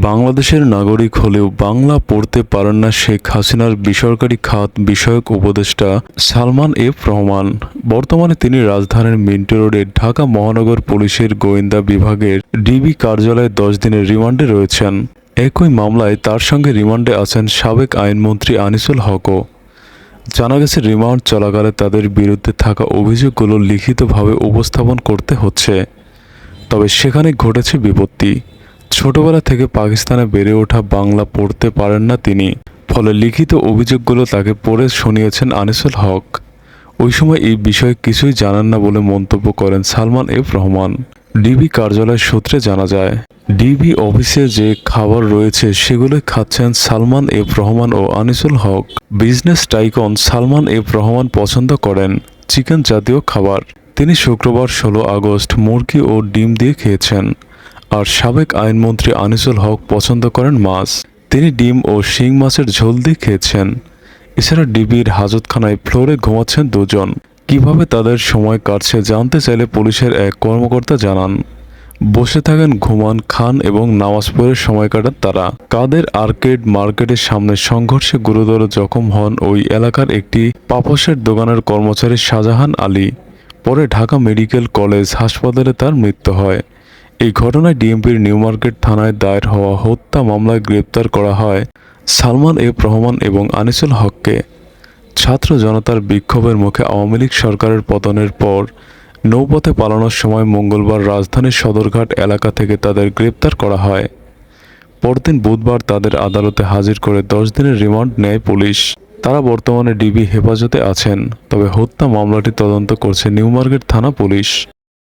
বাংলাদেশের নাগরিক হলেও বাংলা পড়তে পারেন না শেখ হাসিনার বেসরকারি খাত বিষয়ক উপদেষ্টা সালমান এফ রহমান। বর্তমানে তিনি রাজধানীর মিন্টো রোডে ঢাকা মহানগর পুলিশের গোয়েন্দা বিভাগের ডিবি কার্যালয়ে দশ দিনের রিমান্ডে রয়েছেন। একই মামলায় তার সঙ্গে রিমান্ডে আছেন সাবেক আইনমন্ত্রী আনিসুল হকও। জানা গেছে, রিমান্ড চলাকালে তাদের বিরুদ্ধে থাকা অভিযোগগুলো লিখিতভাবে উপস্থাপন করতে হচ্ছে। তবে সেখানে ঘটেছে বিপত্তি। ছোটবেলা থেকে পাকিস্তানে বেড়ে ওঠা বাংলা পড়তে পারেন না তিনি। ফলে লিখিত অভিযোগগুলো তাকে পড়ে শুনিয়েছেন আনিসুল হক। ওই সময় এই বিষয়ে কিছুই জানান না বলে মন্তব্য করেন সালমান এফ রহমান। ডিবি কার্যালয় সূত্রে জানা যায়, ডিবি অফিসে যে খাবার রয়েছে সেগুলো খাচ্ছেন সালমান এফ রহমান ও Anisul Haq. Business tycoon Salman F Rahman পছন্দ করেন, চিকেন জাতীয় খাবার। তিনি শুক্রবার ষোলো আগস্ট মুরগি ও ডিম দিয়ে খেয়েছেন। আর সাবেক আইনমন্ত্রী আনিসুল হক পছন্দ করেন মাছ। তিনি ডিম ও শিং মাছের ঝোল দিয়ে খেয়েছেন। এছাড়া ডিবির হাজতখানায় ফ্লোরে ঘুমাচ্ছেন দুজন। কীভাবে তাদের সময় কাটছে জানতে চাইলে পুলিশের এক কর্মকর্তা জানান। বসে থাকেন ঘুমান খান এবং নামাজ পড়ে সময় কাটান তারা। কাদের আর্কেড মার্কেটের সামনে সংঘর্ষে গুরুতর জখম হন ওই এলাকার একটি পাপসের দোকানের কর্মচারী শাহজাহান আলী। পরে ঢাকা মেডিকেল কলেজ হাসপাতালে তার মৃত্যু হয়। এই ঘটনায় ডিএমপির নিউ মার্কেট থানায় দায়ের হওয়া হত্যা মামলায় গ্রেপ্তার করা হয় সালমান এফ রহমান এবং আনিসুল হককে। ছাত্র জনতার বিক্ষোভের মুখে আওয়ামী লীগ সরকারের পতনের পর নৌপথে পালানোর সময় মঙ্গলবার রাজধানীর সদরঘাট এলাকা থেকে তাদের গ্রেপ্তার করা হয়। পরদিন বুধবার তাদের আদালতে হাজির করে দশ দিনের রিমান্ড নেয় পুলিশ। তারা বর্তমানে ডিবি হেফাজতে আছেন, তবে হত্যা মামলাটি তদন্ত করছে নিউ মার্কেট থানা পুলিশ।